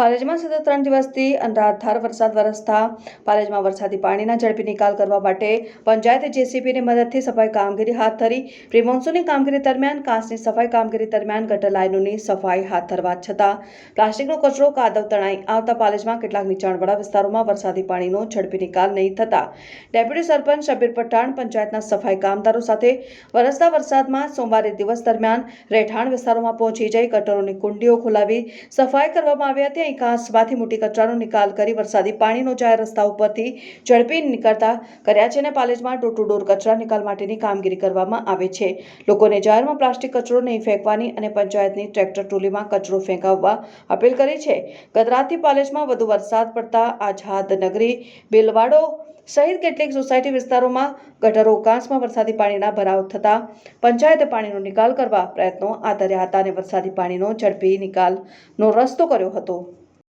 પાલેજમાં સતત ત્રણ દિવસથી અનરાધાર વરસાદ વરસતા પાલેજમાં વરસાદી પાણીના ઝડપી નિકાલ કરવા માટે પંચાયતે જેસીબીની મદદથી સફાઈ કામગીરી હાથ ધરી પ્રી કામગીરી દરમિયાન, કાંસની સફાઈ કામગીરી દરમિયાન ગટર લાઇનોની સફાઈ હાથ ધરવા છતાં પ્લાસ્ટિકનો કચરો કાદવ તણાઈ આવતા પાલેજમાં કેટલાક નીચાણવાળા વિસ્તારોમાં વરસાદી પાણીનો ઝડપી નિકાલ નહીં થતા. ડેપ્યુટી સરપંચ શબીર પઠાણ પંચાયતના સફાઈ કામદારો સાથે વરસતા વરસાદમાં સોમવારે દિવસ દરમિયાન રહેઠાણ વિસ્તારોમાં પહોંચી જઈ ગટરોની કુંડીઓ ખોલાવી સફાઈ કરવામાં આવી હતી. અહીં કાંસમાંથી મોટી કચરાનો નિકાલ કરી વરસાદી પાણીનો જાહેર રસ્તા ઉપરથી ઝડપી નીકળતા કર્યા છે અને પાલેજમાં ડોર ટુ ડોર કચરા નિકાલ માટેની કામગીરી કરવામાં આવે છે. લોકોને જાહેરમાં પ્લાસ્ટિક કચરો નહીં ફેંકવાની અને પંચાયતની ટ્રેક્ટર ટ્રોલીમાં કચરો ફેંકાવવા અપીલ કરી છે. ગતરાતથી પાલેજમાં વધુ વરસાદ પડતા આઝાદ નગરી બેલવાડો સહિત કેટલીક સોસાયટી વિસ્તારોમાં ગટરો કાંસમાં વરસાદી પાણીના ભરાવ થતા પંચાયતે પાણીનો નિકાલ કરવા પ્રયત્નો આદર્યા હતા અને વરસાદી પાણીનો ઝડપી નિકાલનો રસ્તો કર્યો હતો.